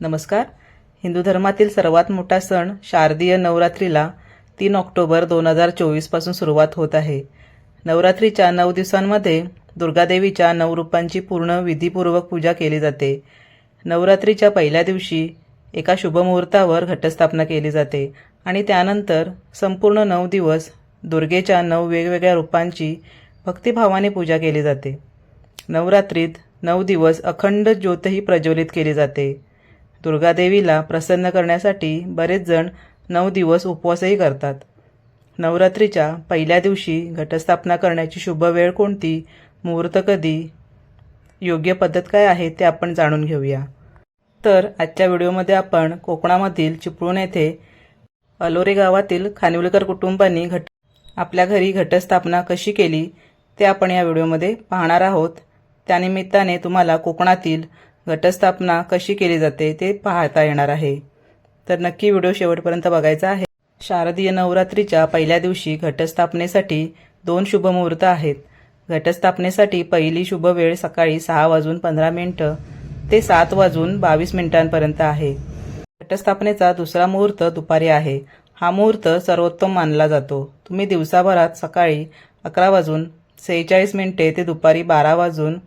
नमस्कार. हिंदू धर्मातील सर्वात मोठा सण शारदीय नवरात्रीला तीन ऑक्टोबर दोन हजार चोवीसपासून सुरुवात होत आहे. नवरात्रीच्या नऊ दिवसांमध्ये दुर्गादेवीच्या नऊ रूपांची पूर्ण विधीपूर्वक पूजा केली जाते. नवरात्रीच्या पहिल्या दिवशी एका शुभमुहूर्तावर घटस्थापना केली जाते आणि त्यानंतर संपूर्ण नऊ दिवस दुर्गेच्या नऊ वेगवेगळ्या रूपांची भक्तिभावाने पूजा केली जाते. नवरात्रीत नऊ दिवस अखंड ज्योतही प्रज्वलित केली जाते. दुर्गादेवीला प्रसन्न करण्यासाठी बरेच जण नऊ दिवस उपवासही करतात. नवरात्रीच्या पहिल्या दिवशी घटस्थापना करण्याची शुभ वेळ कोणती? मुहूर्त कधी? योग्य पद्धत काय आहे ते आपण जाणून घेऊया. तर आजच्या व्हिडिओमध्ये आपण कोकणामधील चिपळूण येथे अलोरे गावातील खानिवलकर कुटुंबांनी घट आपल्या घरी घटस्थापना कशी केली ते आपण या व्हिडिओमध्ये पाहणार आहोत. त्यानिमित्ताने तुम्हाला कोकणातील घटस्थापना कशी केली जाते ते पाहता येणार आहे. तर नक्की व्हिडिओ शेवटपर्यंत बघायचा आहे. शारदीय नवरात्रीच्या पहिल्या दिवशी घटस्थापनेसाठी दोन शुभमुहूर्त आहेत. घटस्थापनेसाठी पहिली शुभ वेळ सकाळी सहा वाजून पंधरा मिनिटं ते सात वाजून बावीस मिनिटांपर्यंत आहे. घटस्थापनेचा दुसरा मुहूर्त दुपारी आहे. हा मुहूर्त सर्वोत्तम मानला जातो. तुम्ही दिवसाभरात सकाळी अकरा वाजून सेहेचाळीस मिनिटे ते दुपारी बारा वाजून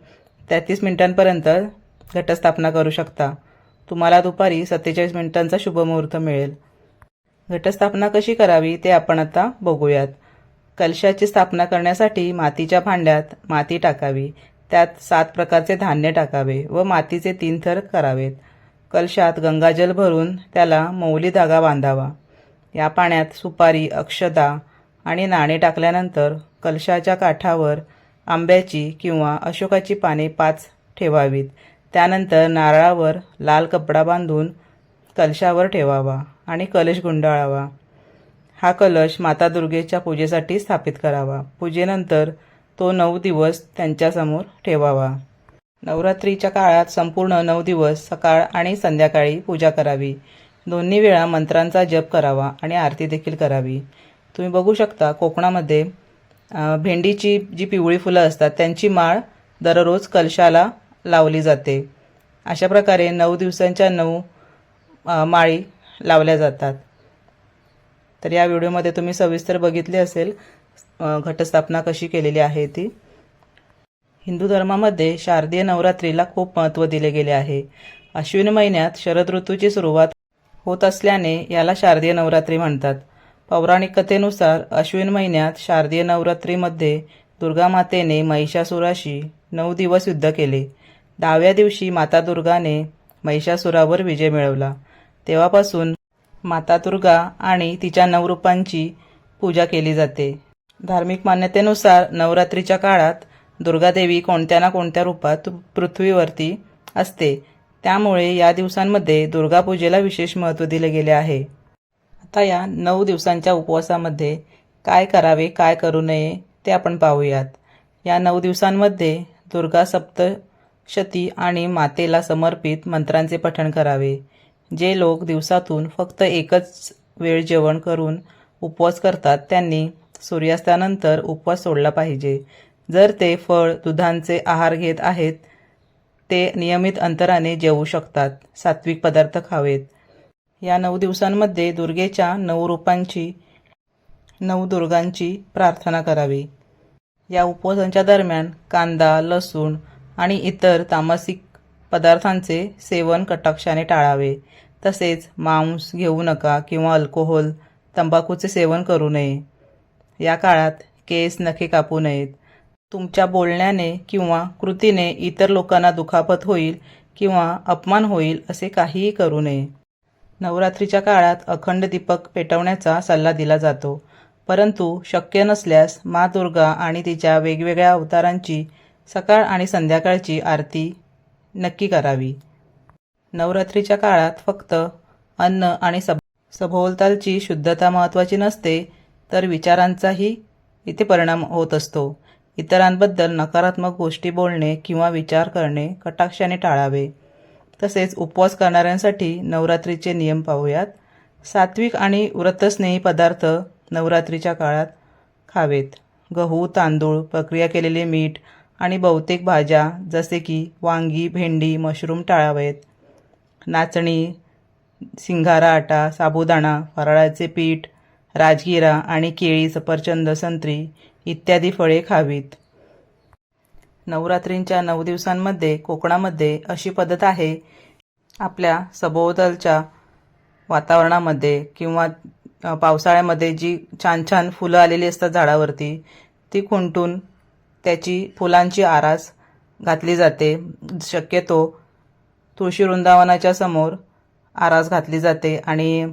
तेहतीस मिनिटांपर्यंत घटस्थापना करू शकता. तुम्हाला दुपारी सत्तेचाळीस मिनिटांचा शुभमुहूर्त मिळेल. घटस्थापना कशी करावी ते आपण आता बघूयात. कलशाची स्थापना करण्यासाठी मातीच्या भांड्यात माती टाकावी. त्यात सात प्रकारचे धान्य टाकावे व मातीचे तीन थर करावेत. कलशात गंगाजल भरून त्याला मौली धागा बांधावा. या पाण्यात सुपारी अक्षदा आणि नाणे टाकल्यानंतर कलशाच्या काठावर आंब्याची किंवा अशोकाची पाने पाच ठेवावीत. त्यानंतर नारळावर लाल कपडा बांधून कलशावर ठेवावा आणि कलश गुंडाळावा. हा कलश माता दुर्गेच्या पूजेसाठी स्थापित करावा. पूजेनंतर तो नऊ दिवस त्यांच्यासमोर ठेवावा. नवरात्रीच्या काळात संपूर्ण नऊ दिवस सकाळ आणि संध्याकाळी पूजा करावी. दोन्ही वेळा मंत्रांचा जप करावा आणि आरती देखील करावी. तुम्ही बघू शकता कोकणामध्ये भेंडीची जी पिवळी फुलं असतात त्यांची माळ दररोज कलशाला लावली जाते. अशा प्रकारे नऊ दिवसांच्या नऊ माळी लावल्या जातात. तर या व्हिडिओमध्ये तुम्ही सविस्तर बघितले असेल घटस्थापना कशी केलेली आहे ती. हिंदू धर्मामध्ये शारदीय नवरात्रीला खूप महत्त्व दिले गेले आहे. अश्विन महिन्यात शरद ऋतूची सुरुवात होत असल्याने याला शारदीय नवरात्री म्हणतात. पौराणिक कथेनुसार अश्विन महिन्यात शारदीय नवरात्रीमध्ये दुर्गा मातेने महिषासुराशी नऊ दिवस युद्ध केले. दहाव्या दिवशी माता दुर्गाने महिषासुरावर विजय मिळवला. तेव्हापासून माता दुर्गा आणि तिच्या नवरूपांची पूजा केली जाते. धार्मिक मान्यतेनुसार नवरात्रीच्या काळात दुर्गादेवी कोणत्या ना कोणत्या रूपात पृथ्वीवरती असते. त्यामुळे या दिवसांमध्ये दुर्गापूजेला विशेष महत्त्व दिले गेले आहे. आता या नऊ दिवसांच्या उपवासामध्ये काय करावे काय करू नये ते आपण पाहूयात. या नऊ दिवसांमध्ये दुर्गा सप्त क्षती आणि मातेला समर्पित मंत्रांचे पठण करावे. जे लोक दिवसातून फक्त एकच वेळ जेवण करून उपवास करतात त्यांनी सूर्यास्तानंतर उपवास सोडला पाहिजे. जर ते फळ दुधांचे आहार घेत आहेत ते नियमित अंतराने जेवू शकतात. सात्विक पदार्थ खावेत. या नऊ दिवसांमध्ये दुर्गेच्या नऊ रूपांची नऊ दुर्गांची प्रार्थना करावी. या उपवासांच्या दरम्यान कांदा लसूण आणि इतर तामसिक पदार्थांचे सेवन कटाक्षाने टाळावे. तसेच मांस घेऊ नका किंवा अल्कोहोल तंबाखूचे सेवन करू नये. या काळात केस नखे कापू नयेत. तुमच्या बोलण्याने किंवा कृतीने इतर लोकांना दुखापत होईल किंवा अपमान होईल असे काहीही करू नये. नवरात्रीच्या काळात अखंड दीपक पेटवण्याचा सल्ला दिला जातो. परंतु शक्य नसल्यास मा दुर्गा आणि तिच्या वेगवेगळ्या अवतारांची सकाळ आणि संध्याकाळची आरती नक्की करावी. नवरात्रीच्या काळात फक्त अन्न आणि सब सभोवतालची शुद्धता महत्त्वाची नसते तर विचारांचाही इथे परिणाम होत असतो. इतरांबद्दल नकारात्मक गोष्टी बोलणे किंवा विचार करणे कटाक्षाने टाळावे. तसेच उपवास करणाऱ्यांसाठी नवरात्रीचे नियम पाहूयात. सात्विक आणि व्रतस्नेही पदार्थ नवरात्रीच्या काळात खावेत. गहू तांदूळ प्रक्रिया केलेले मीठ आणि बहुतेक भाज्या जसे की वांगी भेंडी मशरूम टाळावेत. नाचणी सिंगारा आटा साबुदाणा फराळाचे पीठ राजगिरा आणि केळी सफरचंद संत्री इत्यादी फळे खावीत. नवरात्रींच्या नऊ दिवसांमध्ये कोकणामध्ये अशी पद्धत आहे आपल्या सभोवतालच्या वातावरणामध्ये किंवा पावसाळ्यामध्ये जी छान छान फुलं आलेली असतात झाडावरती ती खुंटून त्याची फुलांची आरास घातली जाते. शक्यतो तुळशी वृंदावनाच्या समोर आरास घातली जाते आणि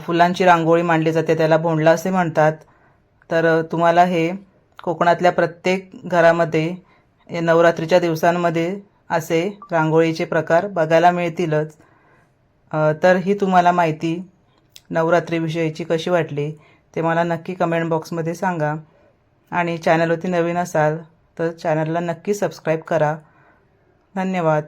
फुलांची रांगोळी मांडली जाते. त्याला भोंडला असे म्हणतात. तर तुम्हाला हे कोकणातल्या प्रत्येक घरामध्ये नवरात्रीच्या दिवसांमध्ये असे रांगोळीचे प्रकार बघायला मिळतीलच. तर ही तुम्हाला माहिती नवरात्रीविषयीची कशी वाटली ते मला नक्की कमेंट बॉक्समध्ये सांगा. आणि चॅनलवरती नवीन असाल तर चॅनलला नक्की सबस्क्राईब करा. धन्यवाद.